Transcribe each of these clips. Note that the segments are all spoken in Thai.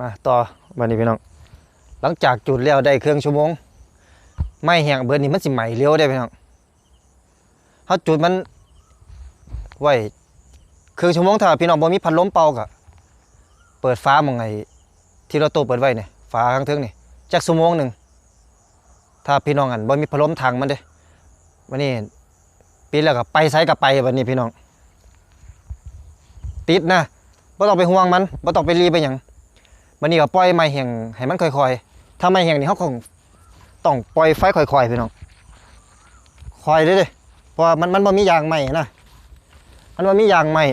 มาต่อวันนี้พี่น้อง หลังจากจุดแล้วได้เครื่องชั่วโมง ไม่แห้งเบิดนี่มันสิไหมเร็วได้พี่น้องเขาจุดมันไว้เครื่องชั่วโมงถ้าพี่น้องบ่มีพัดลมเป่าก็เปิดฟ้ามองไงที่เราโตเปิดไว้เนี่ยฟ้าข้างเทิงนี่จักชั่วโมงหนึ่งถ้าพี่น้องอันบ่มีพัดลมทางมันเด้วันนี้ปิดแล้วก็ไปไสก็ไปวันนี้พี่น้อง ติดนะบ่ต้องไปห่วงมันบ่ต้องไปรีไปหยัง วันนี้ก็ปล่อยไม้แห้งให้มันค่อยๆ ถ้าไม้แห้งนี่เฮาคงต้องปล่อยไฟค่อยๆพี่น้องค่อยเด้อเด้เพราะว่ามันมันบ่มียางไม้นะมันบ่มียางไม้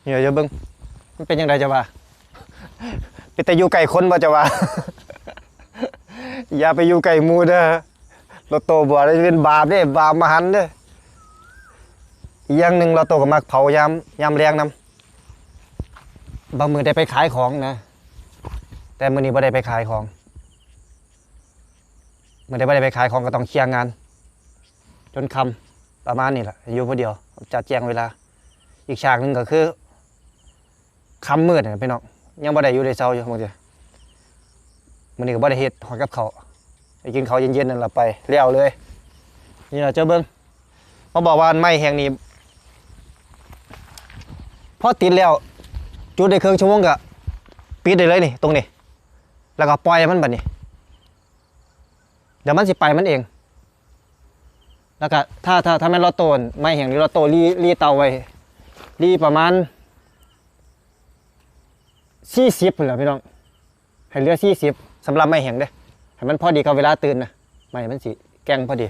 เนี่ยอย่าเบิ่งมันเป็นจังไดจะว่าเป็นแต่อยู่ไกลคนบ่จะว่าอย่าไปอยู่ไกลหมู่เด้อรถโตบ่ได้เป็นบาปเด้บาปมหันเด้ออย่างหนึ่งเราโตกับมักเผายามยามแรงนำ บางมือได้ไปขายของนะ แต่มือนี้ไ่ได้ไปขายของมือได้ไ่ได้ไปขายของก็ต้องเคลียร์งาน จนคำประมาณนี้แหละอยู่คนเดียวจัดแจงเวลา อีกฉากหนึ่งก็คือคำมืดนะพี่น้องยังบ่ได้อยู่ในเช้าอยู่บางทีมือนี้ก็บ่ได้เฮ็ดหอยกับเขาไปกินเขาเย็นๆนั่นแหละไปเลี้ยวเลย นี่เราเจ้าเบิ้งมาบอกว่าไม้แห่งนี้พอติดแล้ว จุดได้เครื่องชั่วโมงก็ปิดได้เลยนี่ตรงนี้ แล้วก็ปล่อยมันแบบนี้ เดี๋ยวมันสิไปมันเอง แล้วก็ถ้าถ้าถ้าแม่ราโตนไม้แห่งนี้เราโตรีรีเตาไว้รีประมาณสี่สิบเหรอพี่น้อง ให้เหลือสี่สิบสำหรับไม้แห่งเด้ให้มันพอดีกับเวลาตื่นนะไม้มันสิแกงพอดี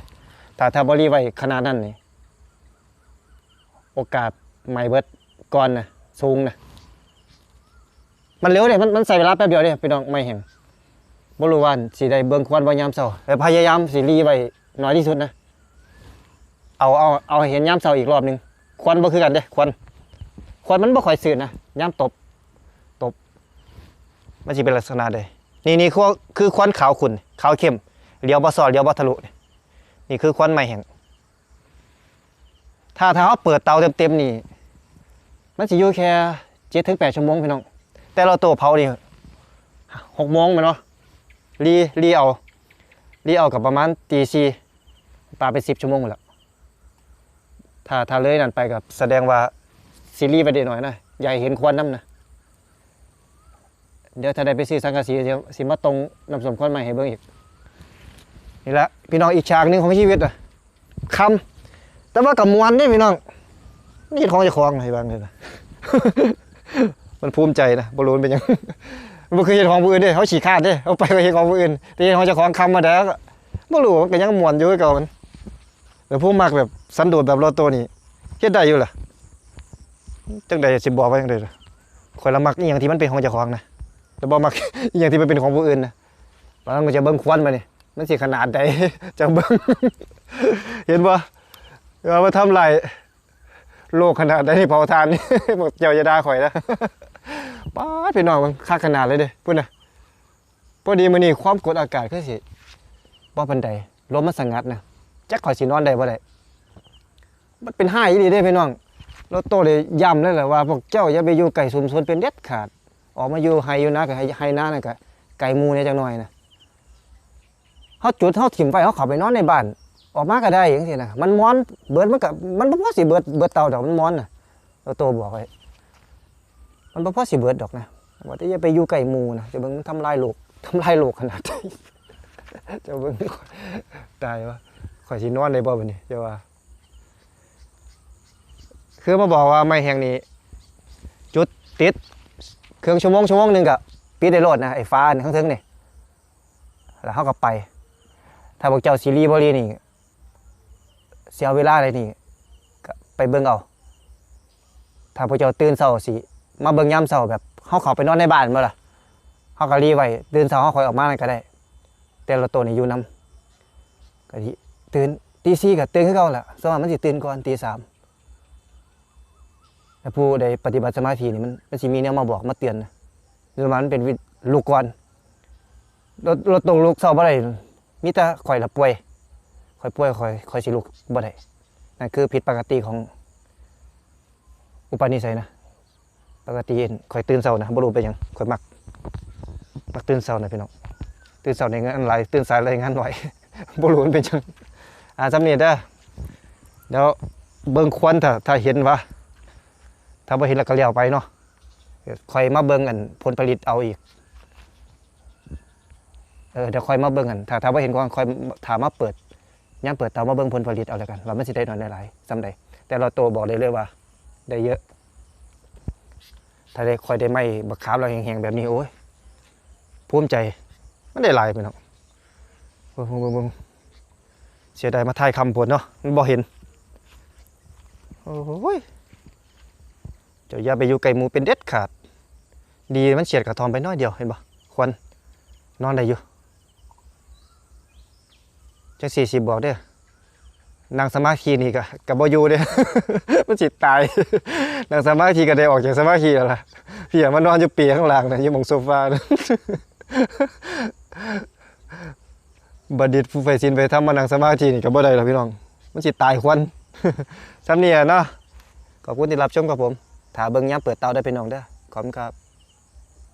ถ้าถ้าบริไว้ขนาดนั้นนี่โอกาสไม้เบิดก่อนนะสูงนะ มันเร็วเลยมันมันใส่เวลาแป๊บเดียวเลยพี่น้องไม่แห้งบรู้ว่าสีได้เบิ่งควันบ่ยามเช้าแต่พยายามสีรีไว้น้อยที่สุดนะ เอาเอาเอาเห็นยามเช้าอีกรอบหนึงควันบ่คือกันเด้ควันควันมันบ่ค่อยสื่นนะยามตบตบมันสิเป็นลักษณะใดนี่นี่คือคือควันขาวขุ่นขาวเข้มเลี้ยวบ่ซอดเลี้ยวบ่ทะลุนี่นี่คือควันไม้แห้งถ้าถ้าเขาเปิดเตาเต็มๆนี่มันจะอยู่แค่เจ็ดถึงแปดชั่วโมงพี่น้อง แต่เราตัวเผานี่หกโมงไหมเนาะรีรีเอารีเอากับประมาณตีสี่ปลาไปสิบชั่วโมงหมดแล้วถ้าถ้าเลยนั่นไปกับแสดงว่าซีรีส์ไปเด็หน่อยนะอย่าให้เห็นควันน้ำนะเดี๋ยวถ้าได้ไปซื้อสังกะสีเดี๋ยวสิมาตรงน้ำสมควันใหม่ให้เบิ่งอีกนี่แหละพี่น้องอีกฉากหนึ่งของชีวิตอะคำแต่ว่ากับมวนนี่พี่น้องนี่ของเจะคลองอะไรบ้างเลยนะ มันภูมิใจนะบอลูนเป็นยังมันคือเห็นของผู้อื่นเด้เขาฉีกขาดเด้เอาไปก็เห็นของผู้อื่นต่เของเจ้าของคำมาแล้วก็บ่รู้มันก็ยังมวนอยู่ก่ามันแต่ผู้มักแบบสันโดษแบบรถตัวนี้เฮ็ดได้อยู่ล่ะจังใดสิบอกว่าจังใดล่ะข่อยละมักอีหยังที่มันเป็นของเจ้าของนะแต่บ่มักอีหยังที่มันเป็นของผู้อื่นนะบางมันจะเบิ่งควันมานี่มันสิขนาดใดจังเบิ่งเห็นบ่ว่ามาทำลายโลกขนาดใดนี่เผาทานนี่บอกเจ้าจะด่าข่อยนะ ป้าพี่น้องมันคักขนาดเลยเด้พุ่นะพอดีมื้อนี้ความกดอากาศคือสิบ่ปานใดลมมันสงัดนะจักข่อยสินอนได้บ่ได้มันเป็นห้าอีหลีเด้พี่น้องรถโตเลยย้ำเลยแหละว่าพวกเจ้าอย่าไปอยู่ไก่ชุมชนเป็นเด็ดขาด ออกมาอยู่ไฮอยู่นะกับไฮนานั่นก็ไก่มูเนี่ยจังหน่อยนะเขาจุดเขาถิ่มไฟเขาข้าไปนอนในบ้าน ออกมาก็ได้อย่างนี้นะมันม้อนเบิดมันก็มันบ่พอสิเบิดเบิดเตาดอกมันม้อนนะเราโตบอกไว้ มันบ่พอสิเบิดดอกนะว่าแต่อย่าไปอยู่ใกล้หมูนะจะเบิ่งมันทำลายโลกทำลายโลกขนาดใดจะเบิ่งตายวะข่อยสินอนได้บ่บัดนี้จะว่า คือมาบอกว่าไม่แห่งนี้ จุดติด เครื่องชั่วโมงชั่วโมงหนึงก็ปิดได้โลดนะไอ้ฟ้านี่ข้างเทิงนี่แล้วเขาก็ไป ถ้าบอกเจ้าซีรีส์บรีนี่เสียเวลาอะไรนี่ก็ไปเบิ่งเอาถ้าพวกเจ้าตื่นเช้าสิ มาเบิ่งยามเช้าแบบเขาเข้าไปนอนในบ้านบ่ล่ะเขาก็รีไว้ตื่นเช้าเขาค่อยออกมานั่นก็ได้ แต่ละตัวนี่อยู่นํก็สิตื่นตีสี่ก็ตื่นคือเก่าแหละสมากมันสิตื่นก่อนตีสามแต่ผู้ใดปฏิบัติสมาธินี่มันมันสิมีแนวมาบอกมาเตือนนะหรือมันเป็นลูกก่อนรถรถตรงลูกเศร้าบ่ได้มีแต่ข่อยละป่วยข่อยป่วยข่อยข่อยสิลุกบ่ได้นั่นคือผิดปกติของอุปนิสัยนะ ปกติข่อยตื่นเช้านะบรูเป็นยังข่อยมัก มักตื่นเช้านะพี่น้อง ตื่นเช้าในงานหลายตื่นสายในงานหน่อยบ่รู้มันเป็นหยังอ่าสำเนียเด้อเดี๋ยวเบิ่งควันถ้าถ้าเห็นว่าถ้าบ่เห็นแล้วก็เลี้ยวไปเนาะคอยมาเบิ่งอันผลผลิตเอาอีก เออเดี๋ยวคอยมาเบิ่งกันถ้าถ้าบ่เห็นก็คอยถามมาเปิดย่ามเปิดเตามาเบิ่งผลผลิตเอาแล้วกันว่ามันสิได้นอยได้หลายซ้ำใดแต่เราโตบอกเลยเลยว่า ได้เยอะ ถ้าได้คอยได้ไม่บักขามเราแห้งๆแบบนี้โอ้ยภูมิใจมันได้หลายไปเนาะเบิ่งเบิ่งเบิ่งเสียดายมาถ่ายคำผลเนาะมันบ่เห็นโอ้ยเจ้าอย่าไปอยู่ไกลหมูเป็นเด็ดขาด ดีมันเฉียดกระทอมไปน้อยเดียวเห็นบ่ควันนอนได้อยู่จักสี่สิบบอกเด้อ นั่งสมาธินี่ก็กับบอยู่เด้อมันสิตตายนั่งสมาธิก็ได้ออกจากสมาธิแล้วล่ะพี่อย่ามานอนอยู่เปียข้างล่างนะอยู่มองโซฟานะบัดดิตผู้ไฟซินไปทำมานั่งสมาธินี่ก็บ่ได้หรอกพี่น้อง มันสิตตายควันซ้ำเนี่ยเนาะขอบคุณที่รับชมกับผม ถ้าเบิ่งย้ำเปิดเตาได้พี่น้องเด้อขอบคุณครับ